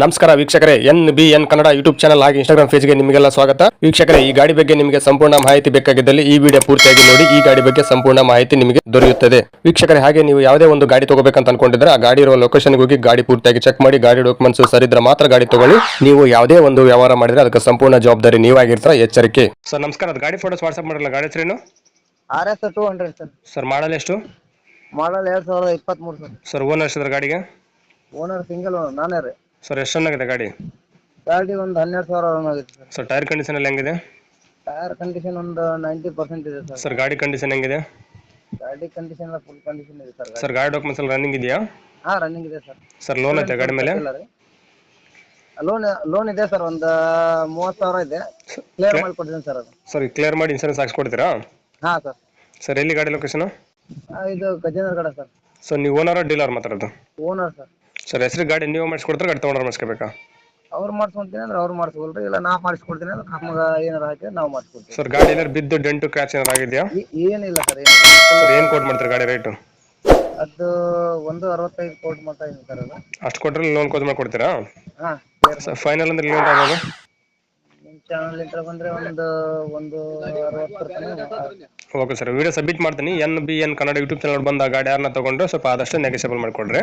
ನಮಸ್ಕಾರ ವೀಕ್ಷಕರೇ N B N Kannada YouTube channel ಹಾಗೆ ಇನ್ಸ್ಟಾಗ್ರಾಮ್ ಪೇಜ್ಗೆ ನಿಮಗೆಲ್ಲ ಸ್ವಾಗತ. ವೀಕ್ಷಕರೇ ಈ ಗಾಡಿ ಬಗ್ಗೆ ನಿಮಗೆ ಸಂಪೂರ್ಣ ಮಾಹಿತಿ ಬೇಕಾಗಿದ್ದಲ್ಲಿ ಈ ವಿಡಿಯೋ ಪೂರ್ತಿಯಾಗಿ ನೋಡಿ ಈ ಗಾಡಿ ಬಗ್ಗೆ ಸಂಪೂರ್ಣ ಮಾಹಿತಿ ನಿಮಗೆ ದೊರೆಯುತ್ತದೆ. ವೀಕ್ಷಕರೇ ಹಾಗೆ ನೀವು ಯಾವುದೇ ಒಂದು ಗಾಡಿ ತಗೋಬೇಕಂತ ಅನ್ಕೊಂಡಿದ್ರೆ ಆ ಗಾಡಿ ಇರುವ ಲೊಕೇಶನ್ಗೆ ಹೋಗಿ ಗಾಡಿ ಪೂರ್ತಿಯಾಗಿ ಚೆಕ್ ಮಾಡಿ ಗಾಡಿ ಡಾಕ್ಯುಮೆಂಟ್ಸ್ ಸರಿದ್ರೆ ಮಾತ್ರ ಗಾಡಿ ತಗೊಳ್ಳಿ. ನೀವು ಯಾವುದೇ ಒಂದು ವ್ಯವಹಾರ ಮಾಡಿದ್ರೆ ಅದಕ್ಕೆ ಸಂಪೂರ್ಣ ಜವಾಬ್ದಾರಿ ನೀವಾಗಿರ್ತೀರ ಎಚ್ಚರಿಕೆ. ಸರ್ ನಮಸ್ಕಾರ ಅದು ಗಾಡಿ ಫೋಟೋಸ್ ವಾಟ್ಸ್ಆಪ್ ಮಾಡಲ್ಲ ಗಾಡಿ ಹೆಸರೇನು? R S two hundred sir. Sir model ಎಷ್ಟು? ಮಾಡಲ್ ಎರಡು ಸಾವಿರದ ಇಪ್ಪತ್ತ್ಮೂರು ಸರ್. ಸರ್ ಓನರ್ ಎಷ್ಟಿದ್ರೆ ಗಾಡಿಗೆ? ಓನರ್ ಸಿಂಗಲ್ ಓನರ್ ನಾನೇ ರೀ. ಸರ್ ಎಷ್ಟು ಚೆನ್ನಾಗಿದೆ ಗಾಡಿ? ಗಾಡಿ ಒಂದು ಹನ್ನೆರಡು ಸಾವಿರ run sir sir tyre condition ಎಲ್ಲ ಹೆಂಗಿದೆ? ಟೈರ್ ಕಂಡೀಷನ್ ಒಂದು ನೈಂಟಿ ಪರ್ಸೆಂಟ್ ಇದೆ ಸರ್ ಸರ್ ಗಾಡಿ ಕಂಡೀಷನ್ ಹೆಂಗಿದೆ? ಗಾಡಿ ಕಂಡೀಷನ್ ಎಲ್ಲ ಫುಲ್ ಕಂಡೀಷನ್ ಇದೆ ಸರ್ ಗಾಡಿ. ಸರ್ ಗಾಡಿ ಡಾಕ್ಯುಮೆಂಟ್ಸ್ ಎಲ್ಲ ರನ್ನಿಂಗ್ ಇದೆಯಾ? ಹಾಂ ರನ್ನಿಂಗ್ ಇದೆ ಸರ್ ಸರ್ ಲೋನ್ ಐತೆ ಗಾಡಿ ಮೇಲೆ? ಲೋನ್ ಲೋನ್ ಇದೆ ಸರ್ ಒಂದು ಮೂವತ್ತು ಸಾವಿರ ಇದೆ. ಕ್ಲಿಯರ್ ಮಾಡಿಕೊಡ್ತೀನಿ ಸರ್ ಅದು. ಸರ್ ಕ್ಲಿಯರ್ ಮಾಡಿ ಇನ್ಸೂರೆನ್ಸ್ ಹಾಕ್ಸ್ಕೊಡ್ತೀರಾ? ಹಾಂ ಸರ್ ಸರ್ ಎಲ್ಲಿ ಗಾಡಿ ಲೊಕೇಶನ್ ಇದು ಗಜೇಂದ್ರ ಕಡೆ ಸರ್ ಸರ್ ನೀವು ಓನರ್ ಡೀಲರ್ ಮಾತಾಡೋದು ಓನರ್ ಸರ್ ಸರ್ ಹೆಸರು ಗಾಡಿ ನೀವು ಮಾಡಿಸ್ಕೊಡ್ತಾರೆ ಗಾಡಿ ತೊಗೊಂಡ್ರೆ ಮಾಡಿಸ್ಕೋಬೇಕಾ? ಅವ್ರು ಮಾಡಿಸ್ಕೊಂತೀನಿ ಅಂದ್ರೆ ಅವ್ರು ಮಾಡಿಸ್ಕೊಳ್ರಿ ಇಲ್ಲ ನಾ ಮಾಡಿಸ್ಕೊಡ್ತೀನಿ ಅಂದ್ರೆ ನಮ್ಗೆ ಏನಾರ ಹಾಕಿ ನಾವು ಮಾಡಿಸ್ಕೊಡ್ತೀವಿ. ಸರ್ ಗಾಡಿ ಏನಾರ ಬಿದ್ದು ಡೆಂಟು ಕ್ರ್ಯಾಚ್ ಏನಾರ ಆಗಿದೆಯಾ? ಏನಿಲ್ಲ ಸರ್ ಏನಿಲ್ಲ. ಸರ್ ಏನು ಕೋಟ್ ಮಾಡ್ತಾರೆ ಗಾಡಿ ರೇಟು? ಅದು ಒಂದು ಅರವತ್ತೈದು ಕೋಟಿ ಮಟ್ಟ ಇದೆ ಸರ್ ಅದು. ಅಷ್ಟು ಕೊಟ್ಟರೆ ಲೋನ್ ಕೊತ್ಮೇಲೆ ಕೊಡ್ತೀರಾ? ಹಾಂ ಸರ್ ಫೈನಲ್ ಅಂದ್ರೆ ಲೋನ್ ಆಗೋದು ನಿಮ್ಮ ಚಾನಲ್ ಇಂಟರ್ ಬಂದರೆ ಒಂದು ಒಂದು ಅರವತ್ತರ ತನಕ ಓಕೆ ಸರ್ ವಿಡಿಯೋ ಸಬ್ಮಿಟ್ ಮಾಡ್ತೀನಿ. N B N Kannada YouTube channel ಬಂದ ಗಾಡಿ ಯಾರನ್ನ ತಗೊಂಡ್ರೆ ಸ್ವಲ್ಪ ಆದಷ್ಟು ನೆಗೆಸಬಲ್ ಮಾಡಿಕೊಡ್ರಿ